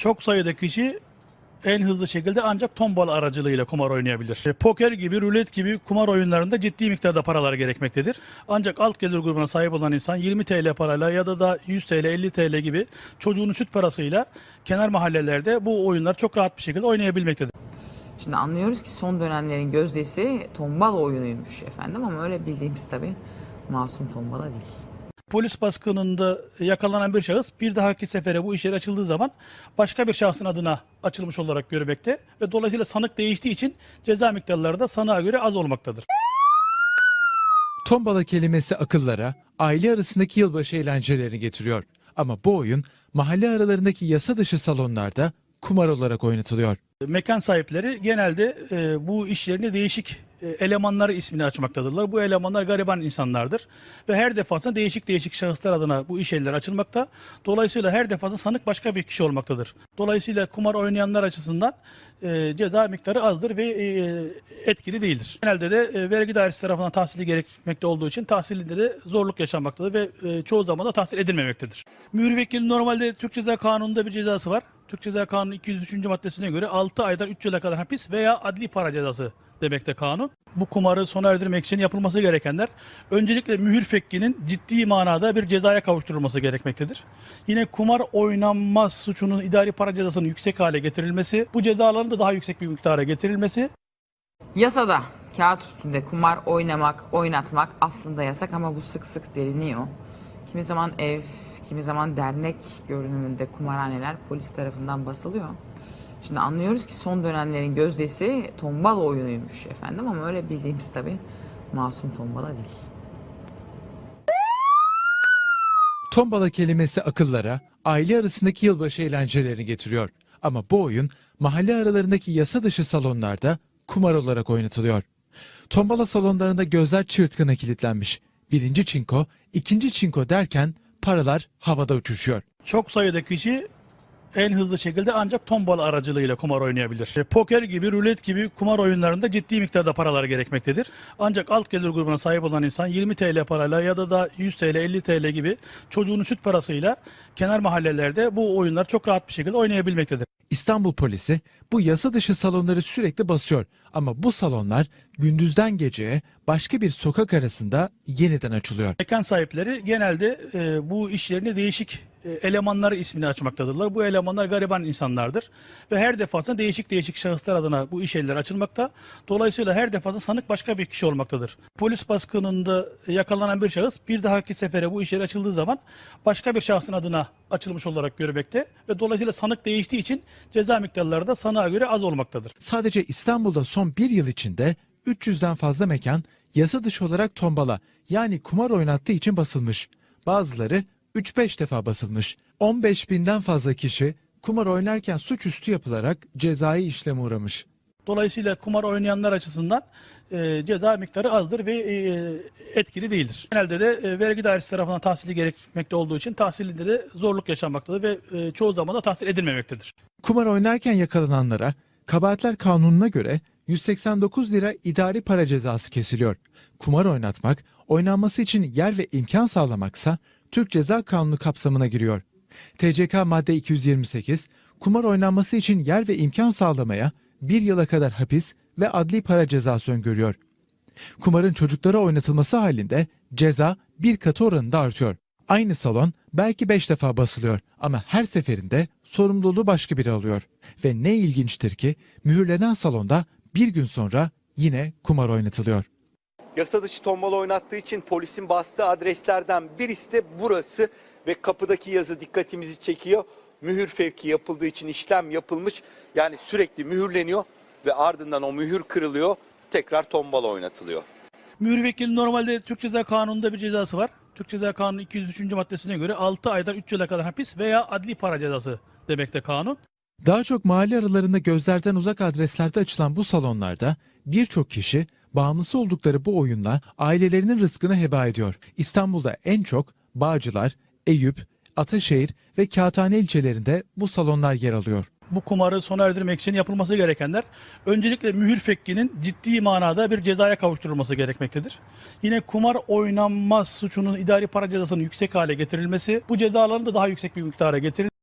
Çok sayıda kişi en hızlı şekilde ancak tombala aracılığıyla kumar oynayabilir. E, Poker gibi, rulet gibi kumar oyunlarında ciddi miktarda paralar gerekmektedir. Ancak alt gelir grubuna sahip olan insan 20 TL parayla ya da da 100 TL, 50 TL gibi çocuğunun süt parasıyla kenar mahallelerde bu oyunlar çok rahat bir şekilde oynayabilmektedir. Şimdi anlıyoruz ki son dönemlerin gözdesi tombala oyunuymuş efendim ama öyle bildiğimiz tabii masum tombala değil. Polis baskınında yakalanan bir şahıs bir dahaki sefere bu iş yeri açıldığı zaman başka bir şahsın adına açılmış olarak görmekte ve dolayısıyla sanık değiştiği için ceza miktarları da sanığa göre az olmaktadır. Tombala kelimesi akıllara aile arasındaki yılbaşı eğlencelerini getiriyor. Ama bu oyun mahalle aralarındaki yasa dışı salonlarda kumar olarak oynatılıyor. Mekan sahipleri genelde e, bu iş yerini değişik elemanları ismini açmaktadırlar. Bu elemanlar gariban insanlardır ve her defasında değişik değişik şahıslar adına bu iş yerleri açılmakta. Dolayısıyla her defasında sanık başka bir kişi olmaktadır. Dolayısıyla kumar oynayanlar açısından e, ceza miktarı azdır ve e, etkili değildir. Genelde de e, vergi dairesi tarafından tahsili gerekmekte olduğu için tahsilinde de zorluk yaşanmaktadır ve e, çoğu zaman da tahsil edilmemektedir. Mühür vekili normalde Türk Ceza Kanunu'nda bir cezası var. Türk Ceza Kanunu 203. maddesine göre 6 aydan 3 yıla kadar hapis veya adli para cezası demekte kanun. Bu kumarı sona erdirmek için yapılması gerekenler öncelikle mühür fekkinin ciddi manada bir cezaya kavuşturulması gerekmektedir. Yine kumar oynanmaz suçunun idari para cezasının yüksek hale getirilmesi, bu cezaların da daha yüksek bir miktara getirilmesi Yasada kağıt üstünde kumar oynamak, oynatmak aslında yasak ama bu sık sık deliniyor. Kimi zaman ev, kimi zaman dernek görünümünde kumarhaneler polis tarafından basılıyor. Şimdi anlıyoruz ki son dönemlerin gözdesi tombala oyunuymuş efendim ama öyle bildiğimiz tabii masum tombala değil. Tombala kelimesi akıllara aile arasındaki yılbaşı eğlencelerini getiriyor. Ama bu oyun mahalle aralarındaki yasa dışı salonlarda kumar olarak oynatılıyor. Tombala salonlarında gözler çırtkına kilitlenmiş. Birinci çinko, ikinci çinko derken paralar havada uçuşuyor. çok sayıda kişi en hızlı şekilde ancak tombala aracılığıyla kumar oynayabilir. E, Poker gibi, rulet gibi kumar oyunlarında ciddi miktarda paralar gerekmektedir. Ancak alt gelir grubuna sahip olan insan 20 TL parayla ya da da 100 TL, 50 TL gibi çocuğunun süt parasıyla kenar mahallelerde bu oyunlar çok rahat bir şekilde oynayabilmektedir. İstanbul polisi bu yasa dışı salonları sürekli basıyor ama bu salonlar gündüzden geceye başka bir sokak arasında yeniden açılıyor. Mekan sahipleri genelde e, bu iş yerini değişik elemanları ismini açmaktadırlar. Bu elemanlar gariban insanlardır ve her defasında değişik değişik şahıslar adına bu iş yerleri açılmakta. Dolayısıyla her defasında sanık başka bir kişi olmaktadır. Polis baskınında yakalanan bir şahıs bir dahaki sefere bu iş açıldığı zaman başka bir şahsın adına açılmış olarak görmekte ve dolayısıyla sanık değiştiği için ceza miktarları da sanığa göre az olmaktadır. Sadece İstanbul'da son bir yıl içinde 300'den fazla mekan yasa dışı olarak tombala yani kumar oynattığı için basılmış. Bazıları 3-5 defa basılmış. 15 binden fazla kişi kumar oynarken suçüstü yapılarak cezai işleme uğramış. Dolayısıyla kumar oynayanlar açısından e, ceza miktarı azdır ve e, etkili değildir. Genelde de e, vergi dairesi tarafından tahsili gerekmekte olduğu için tahsilinde de zorluk yaşanmaktadır ve e, çoğu zaman da tahsil edilmemektedir. Kumar oynarken yakalananlara kabahatler kanununa göre 189 lira idari para cezası kesiliyor. Kumar oynatmak, oynanması için yer ve imkan sağlamaksa Türk Ceza Kanunu kapsamına giriyor. TCK madde 228, kumar oynanması için yer ve imkan sağlamaya bir yıla kadar hapis ve adli para cezası öngörüyor. Kumarın çocuklara oynatılması halinde ceza bir katı oranında artıyor. Aynı salon belki 5 defa basılıyor ama her seferinde sorumluluğu başka biri alıyor. Ve ne ilginçtir ki mühürlenen salonda bir gün sonra yine kumar oynatılıyor. Yasa dışı tombala oynattığı için polisin bastığı adreslerden birisi de burası ve kapıdaki yazı dikkatimizi çekiyor. Mühür fevki yapıldığı için işlem yapılmış. Yani sürekli mühürleniyor ve ardından o mühür kırılıyor. Tekrar tombala oynatılıyor. Mühür vekili normalde Türk Ceza Kanunu'nda bir cezası var. Türk Ceza Kanunu 203. maddesine göre 6 aydan 3 yıla kadar hapis veya adli para cezası demekte kanun. Daha çok mahalle aralarında gözlerden uzak adreslerde açılan bu salonlarda birçok kişi bağımlısı oldukları bu oyunla ailelerinin rızkını heba ediyor. İstanbul'da en çok Bağcılar, Eyüp, Ataşehir ve Kağıthane ilçelerinde bu salonlar yer alıyor. Bu kumarı sona erdirmek için yapılması gerekenler öncelikle mühür fekkinin ciddi manada bir cezaya kavuşturulması gerekmektedir. Yine kumar oynanmaz suçunun idari para cezasının yüksek hale getirilmesi, bu cezaların da daha yüksek bir miktara getirilmesi